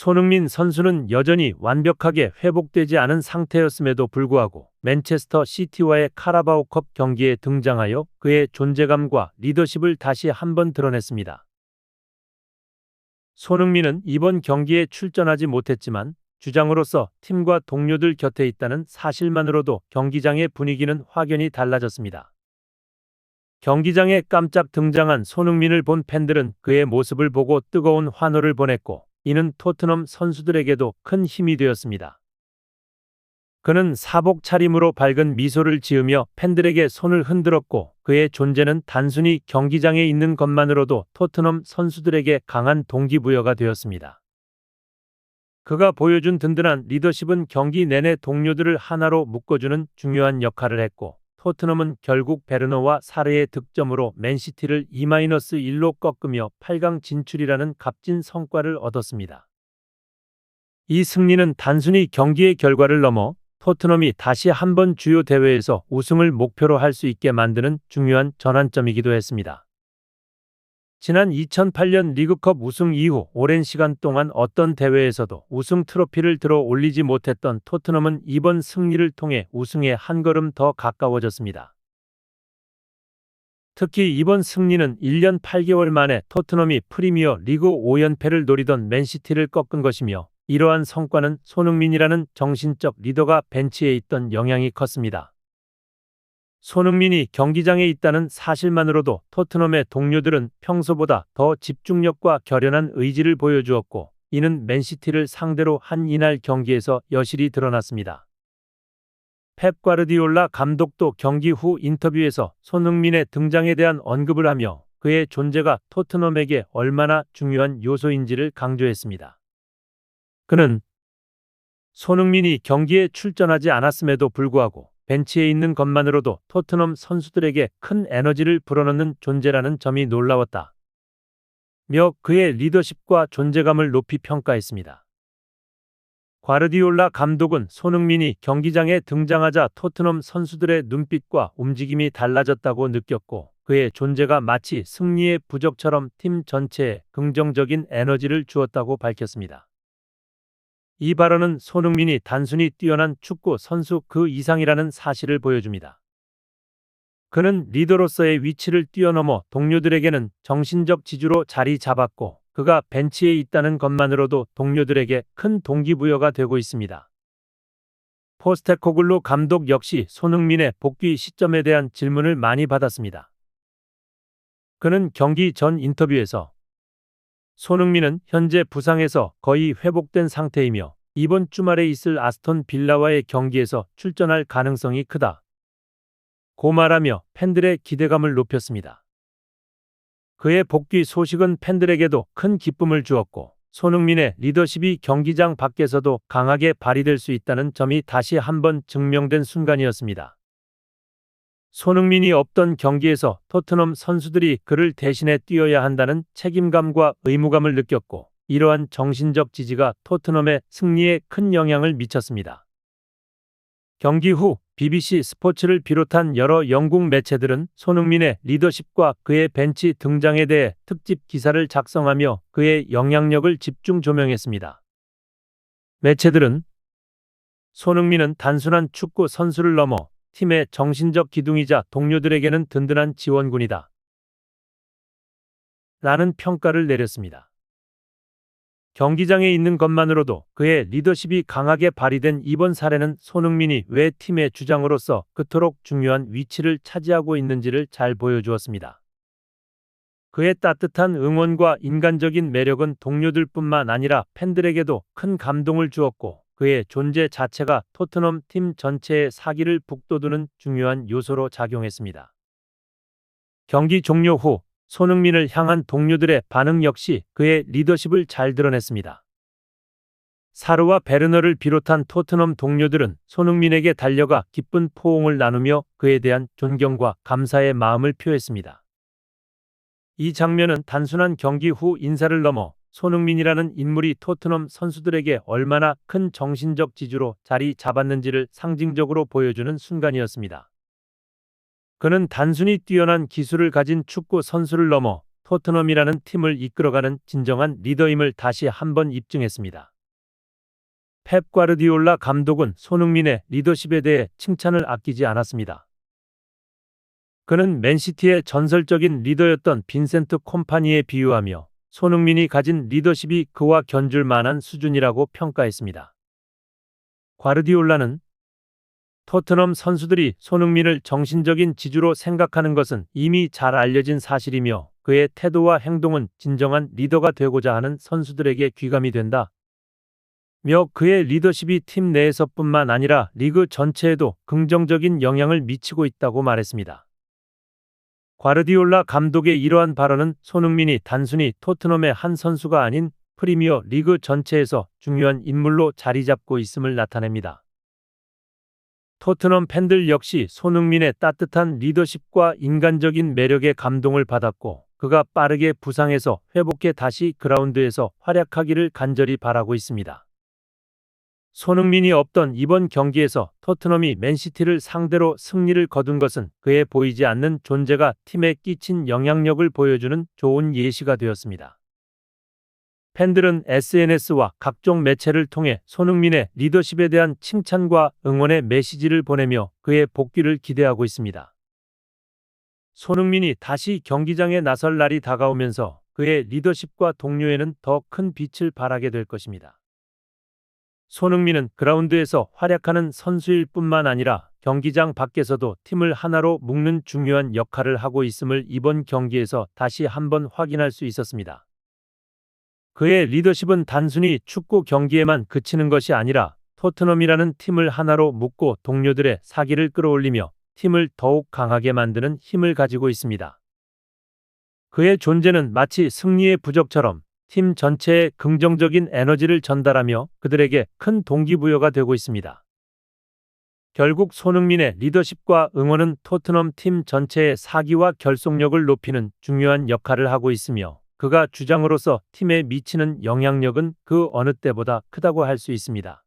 손흥민 선수는 여전히 완벽하게 회복되지 않은 상태였음에도 불구하고 맨체스터 시티와의 카라바오컵 경기에 등장하여 그의 존재감과 리더십을 다시 한번 드러냈습니다. 손흥민은 이번 경기에 출전하지 못했지만 주장으로서 팀과 동료들 곁에 있다는 사실만으로도 경기장의 분위기는 확연히 달라졌습니다. 경기장에 깜짝 등장한 손흥민을 본 팬들은 그의 모습을 보고 뜨거운 환호를 보냈고 이는 토트넘 선수들에게도 큰 힘이 되었습니다. 그는 사복 차림으로 밝은 미소를 지으며 팬들에게 손을 흔들었고 그의 존재는 단순히 경기장에 있는 것만으로도 토트넘 선수들에게 강한 동기부여가 되었습니다. 그가 보여준 든든한 리더십은 경기 내내 동료들을 하나로 묶어주는 중요한 역할을 했고 토트넘은 결국 베르너와 사르의 득점으로 맨시티를 2-1로 꺾으며 8강 진출이라는 값진 성과를 얻었습니다. 이 승리는 단순히 경기의 결과를 넘어 토트넘이 다시 한 번 주요 대회에서 우승을 목표로 할 수 있게 만드는 중요한 전환점이기도 했습니다. 지난 2008년 리그컵 우승 이후 오랜 시간 동안 어떤 대회에서도 우승 트로피를 들어 올리지 못했던 토트넘은 이번 승리를 통해 우승에 한 걸음 더 가까워졌습니다. 특히 이번 승리는 1년 8개월 만에 토트넘이 프리미어 리그 5연패를 노리던 맨시티를 꺾은 것이며 이러한 성과는 손흥민이라는 정신적 리더가 벤치에 있던 영향이 컸습니다. 손흥민이 경기장에 있다는 사실만으로도 토트넘의 동료들은 평소보다 더 집중력과 결연한 의지를 보여주었고 이는 맨시티를 상대로 한 이날 경기에서 여실히 드러났습니다. 펩 과르디올라 감독도 경기 후 인터뷰에서 손흥민의 등장에 대한 언급을 하며 그의 존재가 토트넘에게 얼마나 중요한 요소인지를 강조했습니다. 그는 손흥민이 경기에 출전하지 않았음에도 불구하고 벤치에 있는 것만으로도 토트넘 선수들에게 큰 에너지를 불어넣는 존재라는 점이 놀라웠다. 며 그의 리더십과 존재감을 높이 평가했습니다. 과르디올라 감독은 손흥민이 경기장에 등장하자 토트넘 선수들의 눈빛과 움직임이 달라졌다고 느꼈고 그의 존재가 마치 승리의 부적처럼 팀 전체에 긍정적인 에너지를 주었다고 밝혔습니다. 이 발언은 손흥민이 단순히 뛰어난 축구 선수 그 이상이라는 사실을 보여줍니다. 그는 리더로서의 위치를 뛰어넘어 동료들에게는 정신적 지주로 자리 잡았고 그가 벤치에 있다는 것만으로도 동료들에게 큰 동기부여가 되고 있습니다. 포스테코글로 감독 역시 손흥민의 복귀 시점에 대한 질문을 많이 받았습니다. 그는 경기 전 인터뷰에서 손흥민은 현재 부상에서 거의 회복된 상태이며 이번 주말에 있을 아스톤 빌라와의 경기에서 출전할 가능성이 크다. 고 말하며 팬들의 기대감을 높였습니다. 그의 복귀 소식은 팬들에게도 큰 기쁨을 주었고 손흥민의 리더십이 경기장 밖에서도 강하게 발휘될 수 있다는 점이 다시 한번 증명된 순간이었습니다. 손흥민이 없던 경기에서 토트넘 선수들이 그를 대신해 뛰어야 한다는 책임감과 의무감을 느꼈고 이러한 정신적 지지가 토트넘의 승리에 큰 영향을 미쳤습니다. 경기 후 BBC 스포츠를 비롯한 여러 영국 매체들은 손흥민의 리더십과 그의 벤치 등장에 대해 특집 기사를 작성하며 그의 영향력을 집중 조명했습니다. 매체들은 손흥민은 단순한 축구 선수를 넘어 팀의 정신적 기둥이자 동료들에게는 든든한 지원군이다. 라는 평가를 내렸습니다. 경기장에 있는 것만으로도 그의 리더십이 강하게 발휘된 이번 사례는 손흥민이 왜 팀의 주장으로서 그토록 중요한 위치를 차지하고 있는지를 잘 보여주었습니다. 그의 따뜻한 응원과 인간적인 매력은 동료들뿐만 아니라 팬들에게도 큰 감동을 주었고 그의 존재 자체가 토트넘 팀 전체의 사기를 북돋우는 중요한 요소로 작용했습니다. 경기 종료 후 손흥민을 향한 동료들의 반응 역시 그의 리더십을 잘 드러냈습니다. 사르와 베르너를 비롯한 토트넘 동료들은 손흥민에게 달려가 기쁜 포옹을 나누며 그에 대한 존경과 감사의 마음을 표했습니다. 이 장면은 단순한 경기 후 인사를 넘어 손흥민이라는 인물이 토트넘 선수들에게 얼마나 큰 정신적 지주로 자리 잡았는지를 상징적으로 보여주는 순간이었습니다. 그는 단순히 뛰어난 기술을 가진 축구 선수를 넘어 토트넘이라는 팀을 이끌어가는 진정한 리더임을 다시 한번 입증했습니다. 펩 과르디올라 감독은 손흥민의 리더십에 대해 칭찬을 아끼지 않았습니다. 그는 맨시티의 전설적인 리더였던 빈센트 콤파니에 비유하며 손흥민이 가진 리더십이 그와 견줄 만한 수준이라고 평가했습니다. 과르디올라는 토트넘 선수들이 손흥민을 정신적인 지주로 생각하는 것은 이미 잘 알려진 사실이며 그의 태도와 행동은 진정한 리더가 되고자 하는 선수들에게 귀감이 된다. 며 그의 리더십이 팀 내에서뿐만 아니라 리그 전체에도 긍정적인 영향을 미치고 있다고 말했습니다. 과르디올라 감독의 이러한 발언은 손흥민이 단순히 토트넘의 한 선수가 아닌 프리미어 리그 전체에서 중요한 인물로 자리 잡고 있음을 나타냅니다. 토트넘 팬들 역시 손흥민의 따뜻한 리더십과 인간적인 매력에 감동을 받았고 그가 빠르게 부상에서 회복해 다시 그라운드에서 활약하기를 간절히 바라고 있습니다. 손흥민이 없던 이번 경기에서 토트넘이 맨시티를 상대로 승리를 거둔 것은 그의 보이지 않는 존재가 팀에 끼친 영향력을 보여주는 좋은 예시가 되었습니다. 팬들은 SNS와 각종 매체를 통해 손흥민의 리더십에 대한 칭찬과 응원의 메시지를 보내며 그의 복귀를 기대하고 있습니다. 손흥민이 다시 경기장에 나설 날이 다가오면서 그의 리더십과 동료에는 더 큰 빛을 발하게 될 것입니다. 손흥민은 그라운드에서 활약하는 선수일 뿐만 아니라 경기장 밖에서도 팀을 하나로 묶는 중요한 역할을 하고 있음을 이번 경기에서 다시 한번 확인할 수 있었습니다. 그의 리더십은 단순히 축구 경기에만 그치는 것이 아니라 토트넘이라는 팀을 하나로 묶고 동료들의 사기를 끌어올리며 팀을 더욱 강하게 만드는 힘을 가지고 있습니다. 그의 존재는 마치 승리의 부적처럼 팀 전체에 긍정적인 에너지를 전달하며 그들에게 큰 동기부여가 되고 있습니다. 결국 손흥민의 리더십과 응원은 토트넘 팀 전체의 사기와 결속력을 높이는 중요한 역할을 하고 있으며 그가 주장으로서 팀에 미치는 영향력은 그 어느 때보다 크다고 할 수 있습니다.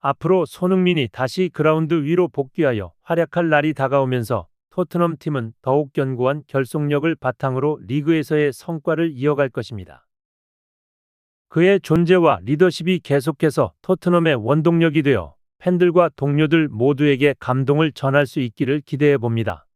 앞으로 손흥민이 다시 그라운드 위로 복귀하여 활약할 날이 다가오면서 토트넘 팀은 더욱 견고한 결속력을 바탕으로 리그에서의 성과를 이어갈 것입니다. 그의 존재와 리더십이 계속해서 토트넘의 원동력이 되어 팬들과 동료들 모두에게 감동을 전할 수 있기를 기대해 봅니다.